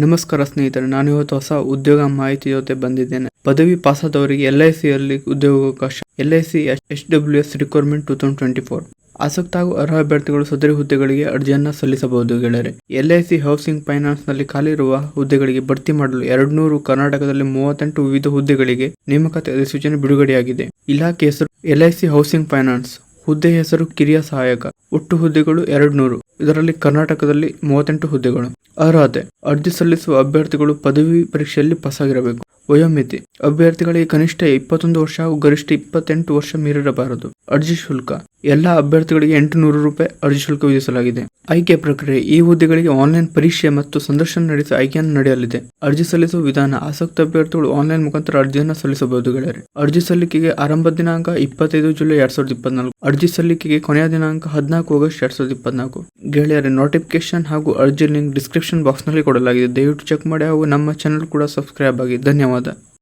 ನಮಸ್ಕಾರ ಸ್ನೇಹಿತರೆ, ನಾನು ಇವತ್ತು ಹೊಸ ಉದ್ಯೋಗ ಮಾಹಿತಿ ಜೊತೆ ಬಂದಿದ್ದೇನೆ. ಪದವಿ ಪಾಸಾದವರಿಗೆ ಎಲ್ ಐ ಸಿಯಲ್ಲಿ ಉದ್ಯೋಗಾವಕಾಶ. L I C S W S requirement two thousand twenty four ಆಸಕ್ತ ಹಾಗೂ ಅರ್ಹ ಅಭ್ಯರ್ಥಿಗಳು ಸದರಿ ಹುದ್ದೆಗಳಿಗೆ ಅರ್ಜಿಯನ್ನು ಸಲ್ಲಿಸಬಹುದು ಗೆಳೆಯರೆ. ಎಲ್ ಐ ಸಿ ಹೌಸಿಂಗ್ ಫೈನಾನ್ಸ್ನಲ್ಲಿ ಖಾಲಿ ಇರುವ ಹುದ್ದೆಗಳಿಗೆ ಭರ್ತಿ ಮಾಡಲು ಎರಡು ನೂರು ಕರ್ನಾಟಕದಲ್ಲಿ ಮೂವತ್ತೆಂಟು ವಿವಿಧ ಹುದ್ದೆಗಳಿಗೆ ನೇಮಕಾತಿ ಅಧಿಸೂಚನೆ ಬಿಡುಗಡೆಯಾಗಿದೆ. ಇಲಾಖೆ ಹೆಸರು L I C housing finance ಹುದ್ದೆ ಹೆಸರು ಕಿರಿಯ ಸಹಾಯಕ. ಒಟ್ಟು ಹುದ್ದೆಗಳು ಎರಡು ನೂರು ಇದರಲ್ಲಿ ಕರ್ನಾಟಕದಲ್ಲಿ ಮೂವತ್ತೆಂಟು ಹುದ್ದೆಗಳು. ಅರ್ಹತೆ, ಅರ್ಜಿ ಸಲ್ಲಿಸುವ ಅಭ್ಯರ್ಥಿಗಳು ಪದವಿ ಪರೀಕ್ಷೆಯಲ್ಲಿ ಪಾಸಾಗಿರಬೇಕು. ವಯೋಮಿತಿ, ಅಭ್ಯರ್ಥಿಗಳಿಗೆ ಕನಿಷ್ಠ ಇಪ್ಪತ್ತೊಂದು ವರ್ಷ ಹಾಗೂ ಗರಿಷ್ಠ ಇಪ್ಪತ್ತೆಂಟು ವರ್ಷ ಮೀರಿರಬಾರದು. ಅರ್ಜಿ ಶುಲ್ಕ, ಎಲ್ಲಾ ಅಭ್ಯರ್ಥಿಗಳಿಗೆ ಎಂಟು ನೂರು ರೂಪಾಯಿ ಅರ್ಜಿ ಶುಲ್ಕ ವಿಧಿಸಲಾಗಿದೆ. ಆಯ್ಕೆ ಪ್ರಕ್ರಿಯೆ, ಈ ಹುದ್ದೆಗಳಿಗೆ ಆನ್ಲೈನ್ ಪರೀಕ್ಷೆ ಮತ್ತು ಸಂದರ್ಶನ ನಡೆಸಿ ಆಯ್ಕೆಯನ್ನು ನಡೆಯಲಿದೆ. ಅರ್ಜಿ ಸಲ್ಲಿಸುವ ವಿಧಾನ, ಆಸಕ್ತ ಅಭ್ಯರ್ಥಿಗಳು ಆನ್ಲೈನ್ ಮುಖಾಂತರ ಅರ್ಜಿಯನ್ನು ಸಲ್ಲಿಸಬಹುದು ಗೆಳೆಯರೆ. ಅರ್ಜಿ ಸಲ್ಲಿಕೆಗೆ ಆರಂಭ ದಿನಾಂಕ ಇಪ್ಪತ್ತೈದು ಜುಲೈ ಎರಡ್ ಸಾವಿರದ ಇಪ್ಪತ್ನಾಲ್ಕು. ಅರ್ಜಿ ಸಲ್ಲಿಕೆಗೆ ಕೊನೆಯ ದಿನಾಂಕ ಹದಿನಾಲ್ಕು ಆಗಸ್ಟ್ ಎರಡ್ ಸಾವಿರದ ಇಪ್ಪತ್ನಾಲ್ಕು. ಗೆಳೆಯರ ನೋಟಿಫಿಕೇಶನ್ ಹಾಗೂ ಅರ್ಜಿ ಲಿಂಕ್ ಡಿಸ್ಕ್ರಿಪ್ಷನ್ ಬಾಕ್ಸ್ನಲ್ಲಿ ಕೊಡಲಾಗಿದೆ. ದಯವಿಟ್ಟು ಚೆಕ್ ಮಾಡಿ ಹಾಗೂ ನಮ್ಮ ಚಾನಲ್ ಕೂಡ ಸಬ್ಸ್ಕ್ರೈಬ್ ಆಗಿ. ಧನ್ಯವಾದ.